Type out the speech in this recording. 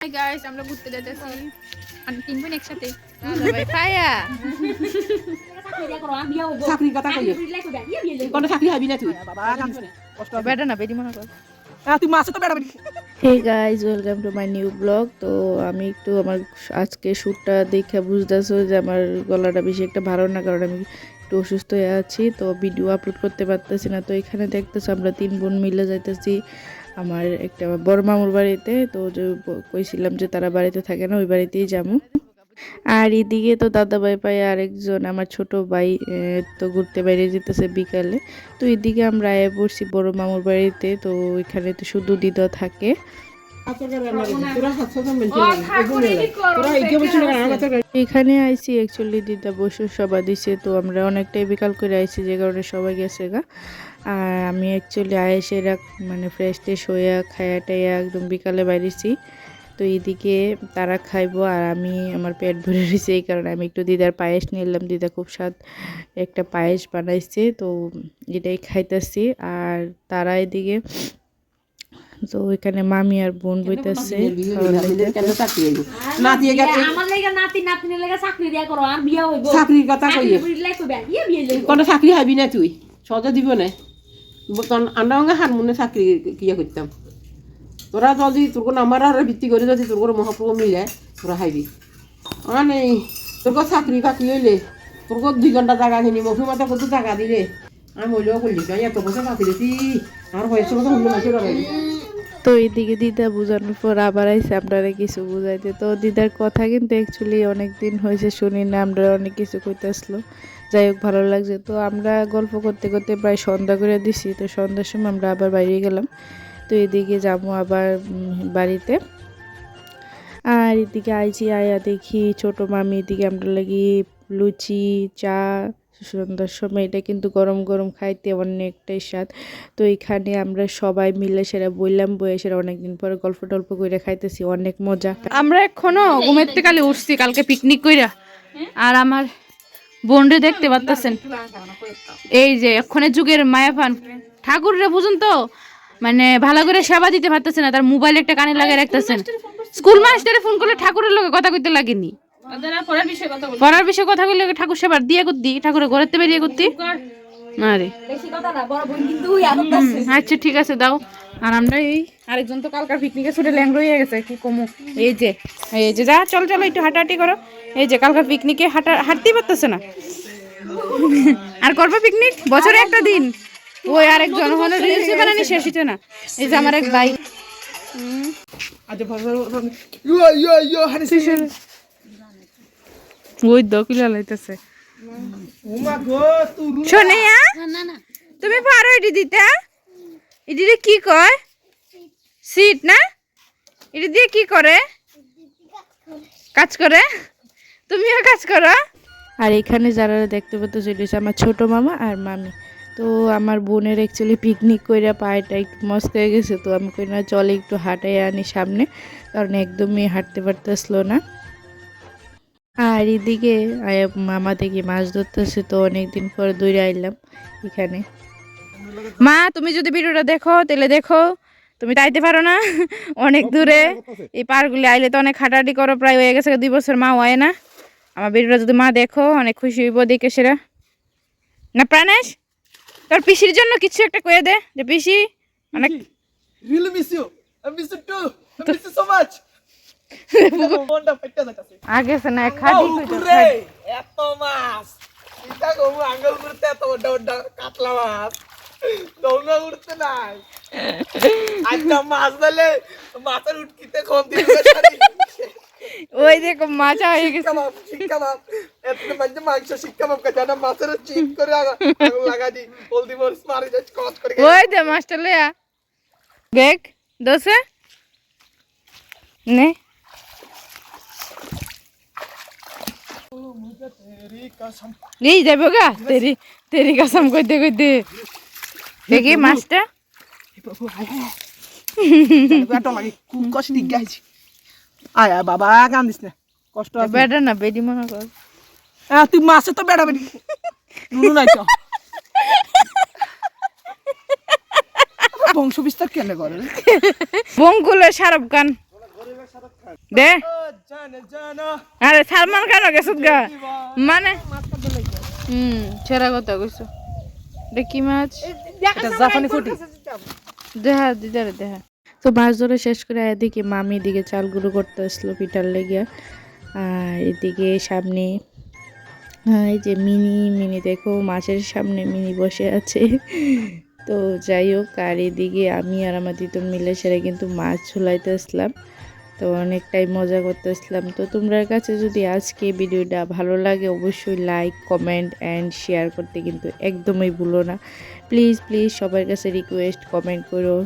Hi guys আমরা ঘুরতে যেতেছি। আর তিন বোন একসাথে। পায়া চাকরির কথা কই কোন চাকরি হবি না তুই? বাবা কাম কষ্ট হবে। বেটা না বেটি মনে কর। আহ, তুই মাছ তো hey guys welcome to my new blog তো আমি একটু আমার আজকে শ্যুটটা দেখে বুঝতেছো যে আমার গলাটা বেশি একটা ভালো না কারণ আমি একটু অসুস্থ হয়ে আছি। তো ভিডিও আপলোড করতে পারতেছি না। তো এখানে দেখতেছো আমরা তিন বোন মিলে যাইতেছি। আমার একটা বড় মামুর বাড়িতে, তো যে কইছিলাম যে তারা বাড়িতে থাকে না, ওই বাড়িতেই যাব। আর এদিকে তো দাদা ভাই পাই আরেকজন, আমার ছোট ভাই তো ঘুরতে বাইরে যেতেছে বিকালে। তো এদিকে আমরা আয়া পড়ছি বড় মামুর বাড়িতে, তো ওইখানে তো শুধু দিদা থাকে। এখানে আইছি একচুয়ালি দিদা বসে সবাই দিছে, তো আমরা অনেকটাই বিকাল করে আইছি যে কারণে সবাই গেছে গা। আর আমি অ্যাকচুয়ালি আয়েসে মানে ফ্রেশ ট্রেশ হইয়া খায়া টাইয়া একদম বিকালে বাইরেছি। তো এইদিকে তারা খাইবো আর আমি আমার পেট ভরে রয়েছে এই কারণে আমি একটু দিদার পায়েস নিলাম দিদা খুব স্বাদ একটা পায়েস বানাইছে, তো এটাই খাইতেছি। আর তারা এদিকে তো ওইখানে মামি আর বোন বইতেছে। কেন চাকরি হইব? না দিয়ে গেছে আমার লাগা নাতি নাতনি লাগা চাকরি দিয়া করো আর বিয়া হইব। চাকরির কথা কই চাকরি লাই কইবা বিয়ে লইব কোন চাকরি হবি না তুই। সহজে দিব না। তখন আমরা অঙ্গে হার মনে চাকরি কিয়া করতাম। তোরা যদি তোর কোনো আমার আর ভিত্তি করে যদি তোর কোনো মহাপ্রভু মিলে তোরা খাইবি। মানে তোর কোনো চাকরি বাকরি হইলে তোর কোনো দুই ঘণ্টা জায়গা কিনি মফি মাথা কত জায়গা দিলে? আমি মহিলাও করলি এত বছর চাকরি দিছি। আমার বয়সের মতো হইল মাসে তো এইদিকে দিদা বোঝানোর পর আবার আইসে আপনারা কিছু বুঝাইতে। তো দিদার কথা কিন্তু অ্যাকচুয়ালি অনেক দিন হয়েছে শুনি না আমরা অনেক কিছু করতে আসলো যাই হোক, ভালো লাগছে। তো আমরা গল্প করতে করতে প্রায় সন্ধ্যা করে দিছি। তো সন্ধ্যার সময় আমরা আবার বাইরে গেলাম। তো এদিকে যাব আবার বাড়িতে। আর এদিকে আইছি, আয়া দেখি, ছোট মামি এদিকে আমরা লাগি লুচি, চা সন্ধ্যার সময় এটা কিন্তু গরম গরম খাইতে অনেকটাই স্বাদ। তো এখানে আমরা সবাই মিলে সেটা বললাম বয়ে সেটা অনেকদিন পরে গল্প টল্প করে খাইতেছি অনেক মজা। আমরা এখনও ঘুমের থেকে কালে উঠছি কালকে পিকনিক কইরা। আর আমার বোনরে দেখতে পারতেছেন। এই যে এক্ষণের যুগের মায়াফান ঠাকুররে বুঝুন তো মানে ভালো করে সেবা দিতে পারতেছে না তার মোবাইল একটা কানে লাগিয়ে রাখতেছেন। স্কুল মাস্টারে ফোন করলে ঠাকুরের লোকে কথা কইতে লাগেনি। পড়ার বিষয়ে কথা কইলে ঠাকুর সেবার দিয়ে করতি ঠাকুরের ঘরেতে বেরিয়ে করতি। আচ্ছা ঠিক আছে দাও। আর আমরা এই আরেকজন তো কালকার পিকনিকে ছুটে ল্যাংড় হয়ে গেছে কি কমু? এই যে এই যে যা চল চলো একটু হাঁটাহাঁটি করো। এই যে কালকার পিকনিকে হাঁটা হাঁটতেই পারতেছে না। আর করব পিকনিক? বছরে একটা দিন। ওই আরেকজন হলো রিলস বানানি শেষ হচ্ছে না। এই যে আমার এক ভাই। আজ ওই দকিলা লাইতেছে। তুমি পারো এটি দিতে এটি দিয়ে কি কয়? সিট না? এটি দিয়ে কি করে? কাজ করে? তুমিও কাজ করো। আর এখানে যারা দেখতে পাচ্ছ সেটা হচ্ছে আমার ছোট মামা আর মামি। তো আমার বোনের অ্যাকচুয়ালি পিকনিক কইরা পায়েটা একটু মস্ত হয়ে গেছে তো আমি কই না চলে একটু হাঁটাই আনি সামনে। কারণ একদমই হাঁটতে পারতেছিল না। আর এদিকে মামা দেখি মাছ ধরতেছে তো অনেকদিন পর দূরে আইলাম এখানে। মা, তুমি যদি ভিডিওটা দেখো, তাহলে দেখো, তুমি তাইতে পারো না। অনেক দূরে, এই পার্কগুলি আইলে তো অনেক হাঁটাহাঁটি করো, প্রায় হয়ে গেছে, দুই বছর মা হয় না। আমার ভিডিওটা যদি মা দেখো, অনেক খুশি হইব দেখে সেরা। না, প্রাণেশ, তোর পিসির জন্য কিছু একটা কয়ে দে, যে পিসি অনেক মনটা ফাইটা যাচ্ছে আগে সে না খাটি রে এত মাছ চিন্তা করব আঙ্গল করতে এত বড় বড় কাতলা মাছ দৌড়া উঠতে নাই আজটা মাছ দিলে মাছের উটকিতে কম দিবে ওই দেখো মাচা হয়ে গেছে শিক্ষা মাপ শিক্ষা মাপ এত মানে মাংস শিক্ষা মাপ কাছে না মাছের চিপ করে আগা লাগা দি হলদি মরিচ মারি যাচ্ছে কত করে ওই দে মাস্টার লয়া দেখ দোসে নে এই যাব গা। তেরি তেরি কাসাম কইতে কইতে। দেখি মাছটা। আয় বাবা কান্দিস না কষ্ট বেটা না বেডি মনে কর। তুই মাছে তো বেড়া বেড়ি। নুনু নাই তো। বংশ বিস্তার কেন করে? শাহরুখ খান। দে। আরে সালমান খান গেছত গা। মানে হুম সেরা কথা কইছো। এটা কি মাছ? জাপানি ফুটি। দেহা দিদারে দেহা তো মাছ ধরা শেষ করে এদিকে মামি এদিকে চাল গুঁড়ো করতে আসলো পিঠার আর এদিকে সামনে এই যে মিনি মিনি দেখো মাছের সামনে মিনি বসে আছে। তো যাই হোক আর এদিকে আমি আর আমার দিতন মিলে সেরা কিন্তু মাছ ঝুলাইতে আসলাম। তো অনেকটাই মজা করতেছিলাম। তো তোমরা কাছে যদি আজকে ভিডিওটা ভালো লাগে, অবশ্যই লাইক কমেন্ট অ্যান্ড শেয়ার করতে কিন্তু একদমই ভুলো না। প্লিজ প্লিজ সবার কাছে রিকোয়েস্ট কমেন্ট করো।